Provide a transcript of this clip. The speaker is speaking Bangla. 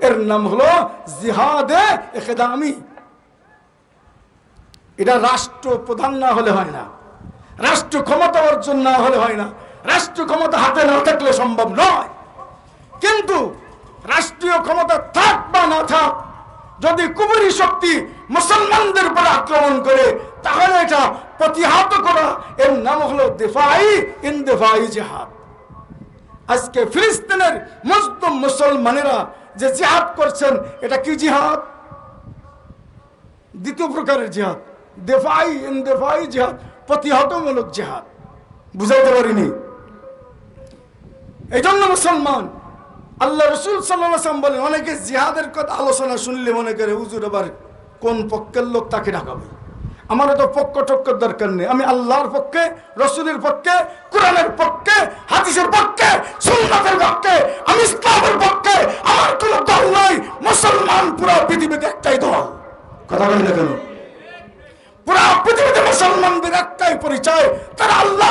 এর নাম হলো জিহাদে একেদামি এটা রাষ্ট্র প্রধান না হলে হয় না। রাষ্ট্র ক্ষমতা অর্জন না হলে হয় না। রাষ্ট্র ক্ষমতা হাতে না থাকলে সম্ভব নয়। কিন্তু রাষ্ট্রীয় ক্ষমতা থাক বা না থাক, যদি কুবুরি শক্তি মুসলমানদের উপর আক্রমণ করে, তাহলে এটা প্রতিহত করা। এর নাম হলো দেফাই ইন দেফাই জেহাদ। আজকে ফিলিস্তিনের মুসলিম মুসলমানেরা যে জিহাদ করছেন, এটা কি জিহাদ? দ্বিতীয় প্রকারের জিহাদ। দেফাই ইন দেফাই জিহাদ, প্রতিহতমূলক জিহাদ। বুঝাইতে পারিনি। এই জন্য মুসলমান, আল্লাহ রসুল সাল্লাম বলেন, অনেকে জিহাদের কথা আলোচনা শুনলে মনে করে, হুজুর আবার কোন পক্ষের লোক তাকে ডাকাবে? আমার তো পক্ষ টক্কর দরকার নেই। আমি আল্লাহর পক্ষে, রসুলের পক্ষে, কোরআনের পক্ষে, হাদিসের পক্ষে, সুন্নাতের মুসলমান পুরো পৃথিবীতে একটাই দল। কথা বলি কেন? পুরা পৃথিবীতে মুসলমানদের একটাই পরিচয়, তারা আল্লাহ